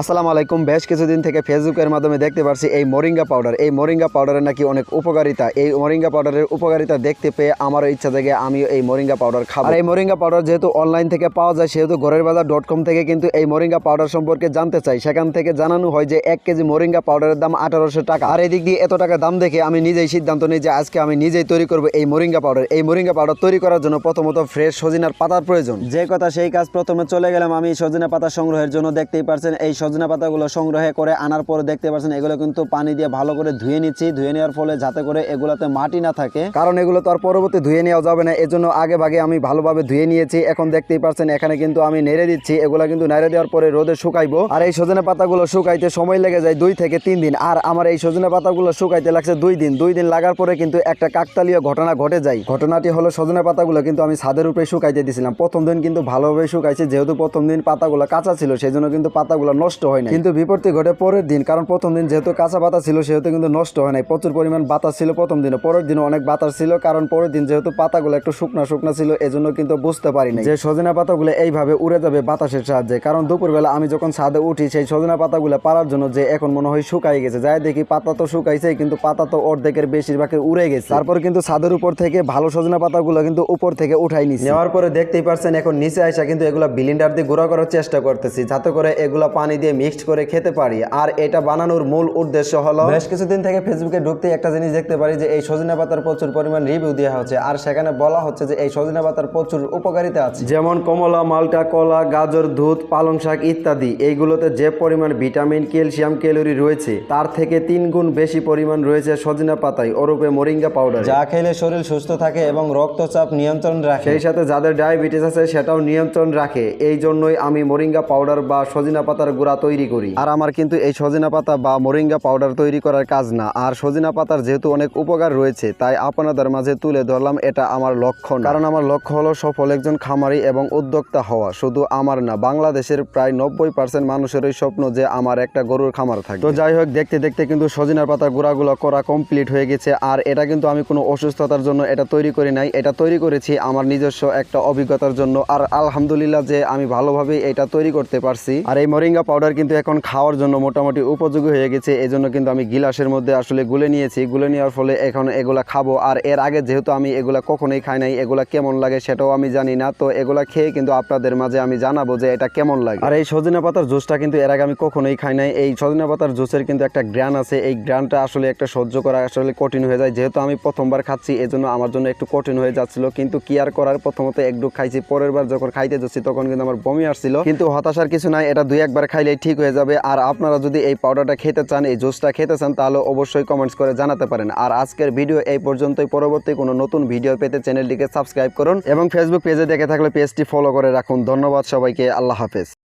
আসসালামু আলাইকুম। বেশ কিছুদিন থেকে ফেসবুকের মাধ্যমে দেখতে পারছি এই মোরিঙ্গা পাউডার। এই মোরিঙ্গা পাউডারের নাকি অনেক উপকারিতা। এই মোরিঙ্গা পাউডারের উপকারিতা দেখতে পেয়ে আমারও ইচ্ছা থেকে আমিও এই মোরিঙ্গা পাউডার খাব। এই মোরিঙ্গা পাউডার যেহেতু অনলাইন থেকে পাওয়া যায়, সেহেতু ঘরের বাজার ডট কম থেকে কিন্তু এই মোরিঙ্গা পাউডার সম্পর্কে জানতে চাই। সেখান থেকে জানানো হয় যে এক কেজি মোরিঙ্গা পাউডারের দাম আঠারোশো টাকা। আর এদিক দিয়ে এত টাকা দাম দেখে আমি নিজেই সিদ্ধান্ত নিই যে আজকে আমি নিজেই তৈরি করব এই মোরিঙ্গা পাউডার। এই মোরিঙ্গা পাউডার তৈরি করার জন্য প্রথমত ফ্রেশ সজিনার পাতার প্রয়োজন। যে কথা সেই কাজ প্রথমে চলে গেলাম আমি সজিনা পাতা সংগ্রহের জন্য। দেখতেই পারছেন এই সজিনা পাতাগুলো সংগ্রহে করে আনার পরে দেখতে পাচ্ছেন, এগুলো কিন্তু পানি দিয়ে ভালো করে ধুয়ে নিচ্ছি। ধুয়ে নেওয়ার ফলে যাতে করে এগুলোতে মাটি না থাকে। কারণ এগুলো তো আর পরবর্তী ধুয়ে নেওয়া যাবে না, এজন্য আগে ভাগে আমি ভালোভাবে ধুয়ে নিয়েছি। এখন দেখতেই পারছেন এখানে কিন্তু আমি নেড়ে দিচ্ছি। এগুলো কিন্তু নেড়ে দেওয়ার পরে রোদে শুকাইবো। আর এই সজনে পাতাগুলো শুকাইতে সময় লেগে যায় দুই থেকে তিন দিন। আর আমার এই সজনে পাতাগুলো শুকাইতে লাগছে দুই দিন। দুই দিন লাগার পরে কিন্তু একটা কাকতালীয় ঘটনা ঘটে যায়। ঘটনাটি হলো সজনে পাতাগুলো কিন্তু আমি ছাদের উপরে শুকাইতে দিয়েছিলাম প্রথম দিন কিন্তু ভালোভাবে শুকাইছে, যেহেতু প্রথম দিন পাতাগুলো কাঁচা ছিল সেই জন্য কিন্তু পাতাগুলো নষ্ট হয় না কিন্তু বিপত্তি ঘটে পরের দিন কারণ প্রথম দিন যেহেতু কাঁচা পাতা ছিল সেহেতু কিন্তু নষ্ট হয় নাই। প্রচুর পরিমাণ বাতাস ছিল প্রথম দিনে পরের দিনও অনেক বাতাস ছিল কারণ পরের দিন যেহেতু পাতাগুলো একটু শুকনা শুকনা ছিল এজন্য কিন্তু বুঝতে পারিনি যে সজনা পাতাগুলো এইভাবে উড়ে যাবে বাতাসের সাহায্যে। কারণ দুপুরবেলা আমি যখন ছাদে উঠি সেই সজনা পাতাগুলো পারার জন্য যে এখন মনে হয় শুকাই গেছে। যাই দেখি পাতা তো শুকাইছে কিন্তু পাতা তো অর্ধেকের বেশিরভাগই উড়ে গেছে। তারপর কিন্তু ছাদের উপর থেকে ভালো সজনা পাতাগুলো কিন্তু উপর থেকে উঠাই নিছি। নেওয়ার পরে দেখতেই পারছেন এখন নিচে আসা কিন্তু এগুলা বিলিন্ডার দিয়ে গুঁড়া করার চেষ্টা করতেছি যাতে করে এগুলা পানি দিয়ে মিক্সড করে খেতে পারি। আর এটা বানানোর মূল উদ্দেশ্য হলো বেশ কিছুদিন থেকে ফেসবুকে ঢুকতে একটা জিনিস দেখতে পারি যে এই সজনা পাতার প্রচুর পরিমাণ রিভিউ দেওয়া হচ্ছে। আর সেখানে বলা হচ্ছে যে এই সজনা পাতার প্রচুর উপকারিতা আছে। যেমন কমলা মালটা কলা গাজর দুধ পালং শাক ইত্যাদি। এইগুলোতে যে পরিমাণ ভিটামিন ক্যালসিয়াম ক্যালোরি রয়েছে তার থেকে তিন গুণ বেশি পরিমাণ রয়েছে সজনা পাতায় ওরূপে মোরিঙ্গা পাউডার যা খেলে শরীর সুস্থ থাকে এবং রক্তচাপ নিয়ন্ত্রণ রাখে। সেই সাথে যাদের ডায়াবেটিস আছে সেটাও নিয়ন্ত্রণ রাখে। এই জন্যই আমি মোরিঙ্গা পাউডার বা সজিনা পাতার গুঁড়া তৈরি করি। আর আমার কিন্তু এই সজিনা পাতা বা মোরিঙ্গা পাউডার তৈরি করার কাজ না। আর সজিনা পাতার যেহেতু অনেক উপকার রয়েছে, তাই আপনাদের মাঝে তুলে ধরলাম এটা আমার লক্ষ্য কারণ আমার লক্ষ্য হলো সফল একজন খামারি এবং উদ্যোক্তা হওয়া। শুধু আমার না, বাংলাদেশের প্রায় নব্বই পার্সেন্ট মানুষেরই স্বপ্ন যে আমার একটা গরুর খামার থাকে তো যাই হোক, দেখতে দেখতে কিন্তু সজিনার পাতার গুঁড়াগুলো করা কমপ্লিট হয়ে গেছে। আর এটা কিন্তু আমি কোনো অসুস্থতার জন্য এটা তৈরি করি নাই। এটা তৈরি করেছি আমার নিজস্ব একটা অভিজ্ঞতার জন্য। আর আলহামদুলিল্লাহ যে আমি ভালোভাবে এটা তৈরি করতে পারছি। আর এই মরিঙ্গা পাউডার কিন্তু এখন খাওয়ার জন্য মোটামুটি উপযোগী হয়ে গেছে। এই জন্য কিন্তু আমি গিলাসের মধ্যে আসলে গুলে নিয়েছি। গুলে নেওয়ার ফলে এখন এগুলা খাব। আর এর আগে যেহেতু আমি এগুলা কখনোই খাই নাই, এগুলা কেমন লাগে সেটাও আমি জানি না। তো এগুলা খেয়ে কিন্তু আপনাদের মাঝে আমি জানাব যে এটা কেমন লাগে। আর এই সজনা পাতার জুসটা কিন্তু এর আগে আমি কখনোই খাই নাই। এই সজনা পাতার জুসের কিন্তু একটা গ্রান আছে। এই গ্রানটা আসলে একটা সহ্য করা আসলে কঠিন হয়ে যায়। যেহেতু আমি প্রথমবার খাচ্ছি, এজন্য আমার জন্য একটু কঠিন হয়ে যাচ্ছিল। কিন্তু কি আর করার? প্রথমত একটু খাইছি। পরের বার যখন খাইতে যাচ্ছি, তখন কিন্তু আমার বমি আসছিল। কিন্তু হতাশার কিছু নাই। এটা দুই একবার খাইলেই ঠিক হয়ে যাবে। আর আপনারা যদি এই পাউডারটা খেতে চান, এই জুসটা খেতে চান, তাহলে অবশ্যই কমেন্টস করে জানাতে পারেন। আর আজকের ভিডিও এই পর্যন্তই। পরবর্তী কোনো নতুন ভিডিও পেতে চ্যানেলটিকে সাবস্ক্রাইব করুন এবং ফেসবুক পেজে দেখে থাকলে পেজটি ফলো করে রাখুন। ধন্যবাদ সবাইকে। আল্লাহ হাফেজ।